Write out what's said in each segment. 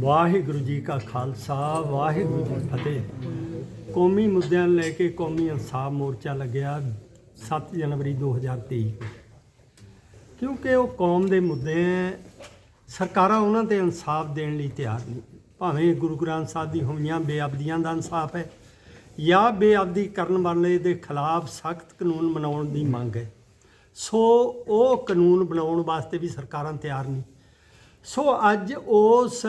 ਵਾਹਿਗੁਰੂ ਜੀ ਕਾ ਖਾਲਸਾ, ਵਾਹਿਗੁਰੂ ਜੀ ਫਤਿਹ। ਕੌਮੀ ਮੁੱਦਿਆਂ ਨੂੰ ਲੈ ਕੇ ਕੌਮੀ ਇਨਸਾਫ ਮੋਰਚਾ ਲੱਗਿਆ 7 ਜਨਵਰੀ 2023 ਨੂੰ। ਕਿਉਂਕਿ ਉਹ ਕੌਮ ਦੇ ਮੁੱਦੇ ਸਰਕਾਰਾਂ ਉਹਨਾਂ ਤੇ ਇਨਸਾਫ ਦੇਣ ਲਈ ਤਿਆਰ ਨਹੀਂ। ਭਾਵੇਂ ਗੁਰੂ ਗ੍ਰੰਥ ਸਾਹਿਬ ਦੀ ਹੋਈਆਂ ਬੇਅਬਦੀਆਂ ਦਾ ਇਨਸਾਫ ਹੈ ਜਾਂ ਬੇਅਬਦੀ ਕਰਨ ਵਾਲੇ ਦੇ ਖਿਲਾਫ ਸਖਤ ਕਾਨੂੰਨ ਬਣਾਉਣ ਦੀ ਮੰਗ ਹੈ ਸੋ ਉਹ ਕਾਨੂੰਨ ਬਣਾਉਣ ਵਾਸਤੇ ਵੀ ਸਰਕਾਰਾਂ ਤਿਆਰ ਨਹੀਂ। ਸੋ ਅੱਜ ਉਸ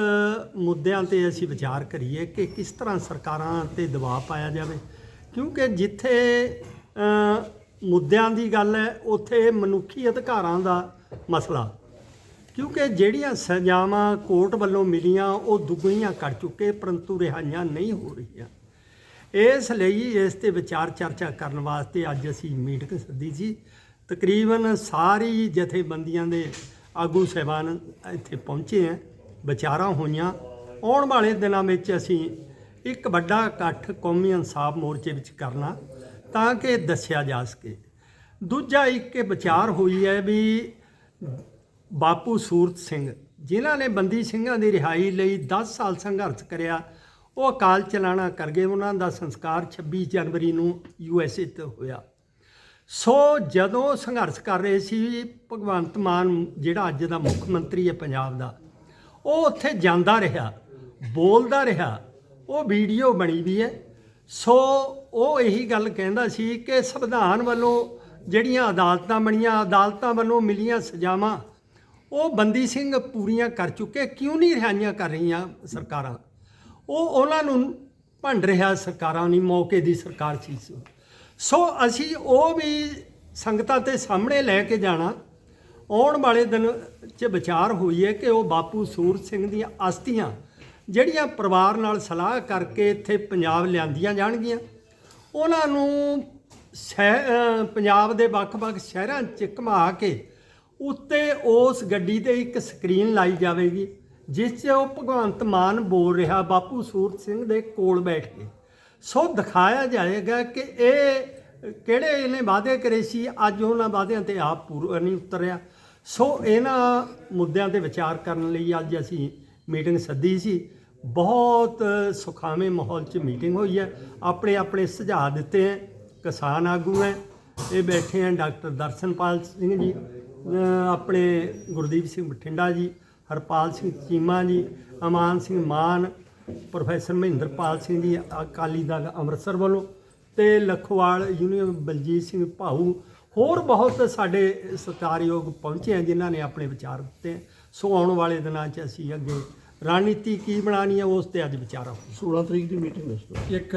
ਮੁੱਦਿਆਂ ਤੇ ਅਸੀਂ ਵਿਚਾਰ ਕਰੀਏ ਕਿ ਕਿਸ ਤਰ੍ਹਾਂ ਸਰਕਾਰਾਂ ਤੇ ਦਬਾਅ ਪਾਇਆ ਜਾਵੇ। ਕਿਉਂਕਿ ਜਿੱਥੇ ਮੁੱਦਿਆਂ ਦੀ ਗੱਲ ਹੈ, ਉੱਥੇ ਮਨੁੱਖੀ ਅਧਿਕਾਰਾਂ ਦਾ ਮਸਲਾ। ਕਿਉਂਕਿ ਜਿਹੜੀਆਂ ਸਜ਼ਾਵਾਂ ਕੋਰਟ ਵੱਲੋਂ ਮਿਲੀਆਂ, ਉਹ ਦੁੱਗਣੀਆਂ ਕਰ ਚੁੱਕੇ, ਪਰੰਤੂ ਰਿਹਾਈਆਂ ਨਹੀਂ ਹੋ ਰਹੀਆਂ। ਇਸ ਲਈ ਇਸ ਤੇ ਵਿਚਾਰ ਚਰਚਾ ਕਰਨ ਵਾਸਤੇ ਅੱਜ ਅਸੀਂ ਮੀਟਿੰਗ ਸੱਦੀ ਸੀ। ਤਕਰੀਬਨ ਸਾਰੀ ਜਥੇਬੰਦੀਆਂ ਦੇ ਆਗੂ ਸਹਿਬਾਨ ਇੱਥੇ ਪਹੁੰਚੇ ਹੈ ਵਿਚਾਰਾਂ ਹੋਈਆਂ। ਆਉਣ ਵਾਲੇ ਦਿਨਾਂ ਵਿੱਚ ਅਸੀਂ ਇੱਕ ਵੱਡਾ ਇਕੱਠ ਕੌਮੀ ਇਨਸਾਫ ਮੋਰਚੇ ਵਿੱਚ ਕਰਨਾ ਤਾਂ ਕਿ ਦੱਸਿਆ ਜਾ ਸਕੇ। ਦੂਜਾ ਇੱਕ ਵਿਚਾਰ ਹੋਈ ਹੈ ਵੀ ਬਾਪੂ ਸੂਰਤ ਸਿੰਘ, ਜਿਨ੍ਹਾਂ ਨੇ ਬੰਦੀ ਸਿੰਘਾਂ ਦੀ ਰਿਹਾਈ ਲਈ 10 ਸਾਲ ਸੰਘਰਸ਼ ਕਰਿਆ, ਉਹ ਅਕਾਲ ਚਲਾਣਾ ਕਰ ਗਏ। ਉਹਨਾਂ ਦਾ ਸੰਸਕਾਰ 26 ਜਨਵਰੀ ਨੂੰ ਯੂਐਸਏ ਤੇ ਹੋਇਆ। ਸੋ ਜਦੋਂ ਸੰਘਰਸ਼ ਕਰ ਰਹੇ ਸੀ, ਭਗਵੰਤ ਮਾਨ ਜਿਹੜਾ ਅੱਜ ਦਾ ਮੁੱਖ ਮੰਤਰੀ ਹੈ ਪੰਜਾਬ ਦਾ, ਉਹ ਉੱਥੇ ਜਾਂਦਾ ਰਿਹਾ, ਬੋਲਦਾ ਰਿਹਾ, ਉਹ ਵੀਡੀਓ ਬਣੀ ਵੀ ਹੈ। ਸੋ ਉਹ ਇਹੀ ਗੱਲ ਕਹਿੰਦਾ ਸੀ ਕਿ ਸੰਵਿਧਾਨ ਵੱਲੋਂ ਜਿਹੜੀਆਂ ਅਦਾਲਤਾਂ ਬਣੀਆਂ, ਅਦਾਲਤਾਂ ਵੱਲੋਂ ਮਿਲੀਆਂ ਸਜ਼ਾਵਾਂ, ਉਹ ਬੰਦੀ ਸਿੰਘ ਪੂਰੀਆਂ ਕਰ ਚੁੱਕੇ, ਕਿਉਂ ਨਹੀਂ ਰਿਹਾਈਆਂ ਕਰ ਰਹੀਆਂ ਸਰਕਾਰਾਂ? ਉਹ ਉਹਨਾਂ ਨੂੰ ਭੰਡ ਰਿਹਾ ਸਰਕਾਰਾਂ ਨਹੀਂ ਮੌਕੇ ਦੀ ਸਰਕਾਰ ਸੀ। ਸੋ। ਅਸੀਂ ਉਹ ਵੀ ਸੰਗਤਾਂ ਤੇ ਸਾਹਮਣੇ ਲੈ ਕੇ ਜਾਣਾ ਆਉਣ ਵਾਲੇ ਦਿਨ 'ਚ ਵਿਚਾਰ ਹੋਈ ਹੈ ਕਿ ਉਹ ਬਾਪੂ ਸੂਰ ਸਿੰਘ ਦੀਆਂ ਅਸਥੀਆਂ ਜਿਹੜੀਆਂ ਪਰਿਵਾਰ ਨਾਲ ਸਲਾਹ ਕਰਕੇ ਇੱਥੇ ਪੰਜਾਬ ਲਿਆਂਦੀਆਂ ਜਾਣਗੀਆਂ ਉਹਨਾਂ ਨੂੰ ਸ਼ਹਿ- ਪੰਜਾਬ ਦੇ ਵੱਖ-ਵੱਖ ਸ਼ਹਿਰਾਂ 'ਚ ਘੁਮਾ ਕੇ ਉੱਤੇ ਉਸ ਗੱਡੀ ਤੇ ਇੱਕ ਸਕਰੀਨ ਲਾਈ ਜਾਵੇਗੀ, ਜਿਸ 'ਚ ਉਹ ਭਗਵੰਤ ਮਾਨ ਬੋਲ ਰਿਹਾ, ਬਾਪੂ ਸੂਰਤ ਸਿੰਘ ਦੇ ਕੋਲ ਬੈਠ ਕੇ ਸੋ ਦਿਖਾਇਆ ਜਾਏਗਾ ਕਿ ਇਹ ਕਿਹੜੇ ਇਹਨੇ ਵਾਅਦੇ ਕਰੇ ਸੀ? ਅੱਜ ਉਹਨਾਂ ਵਾਅਦਿਆਂ ਤੇ ਆਪ ਪੂਰਾ ਨਹੀਂ ਉਤਰਿਆ। ਸੋ ਇਹਨਾਂ ਮੁੱਦਿਆਂ ਤੇ ਵਿਚਾਰ ਕਰਨ ਲਈ ਅੱਜ ਅਸੀਂ ਮੀਟਿੰਗ ਸੱਦੀ ਸੀ। ਬਹੁਤ ਸੁਖਾਵੇਂ ਮਾਹੌਲ 'ਚ ਮੀਟਿੰਗ ਹੋਈ ਹੈ। ਆਪਣੇ ਆਪਣੇ ਸੁਝਾਅ ਦਿੱਤੇ ਹੈ। ਕਿਸਾਨ ਆਗੂ ਹੈ। ਇਹ ਬੈਠੇ ਹੈ ਡਾਕਟਰ ਦਰਸ਼ਨਪਾਲ ਸਿੰਘ ਜੀ ਆਪਣੇ ਗੁਰਦੀਪ ਸਿੰਘ ਬਠਿੰਡਾ ਜੀ, ਹਰਪਾਲ ਸਿੰਘ ਚੀਮਾ ਜੀ, ਅਮਾਨ ਸਿੰਘ ਮਾਨ, ਪ੍ਰੋਫੈਸਰ ਮਹਿੰਦਰਪਾਲ ਸਿੰਘ ਜੀ, ਅਕਾਲੀ ਦਲ ਅੰਮ੍ਰਿਤਸਰ ਵੱਲੋਂ ਤੇ ਲਖਵਾਲ ਯੂਨੀਅਨ ਬਲਜੀਤ ਸਿੰਘ ਭਾਊ ਹੋਰ ਬਹੁਤ ਸਾਡੇ ਸਤਿਕਾਰਯੋਗ ਪਹੁੰਚੇ ਹਨ ਜਿਨ੍ਹਾਂ ਨੇ ਆਪਣੇ ਵਿਚਾਰ ਦਿੱਤੇ। ਸੋ ਆਉਣ ਵਾਲੇ ਦਿਨਾਂ 'ਚ ਅਸੀਂ ਅੱਗੇ ਰਣਨੀਤੀ ਕੀ ਬਣਾਉਣੀ ਹੈ ਉਸ ਤੇ ਅੱਜ ਵਿਚਾਰ ਹੋਊ 16 ਤਰੀਕ ਦੀ ਮੀਟਿੰਗ ਦੱਸੋ ਇੱਕ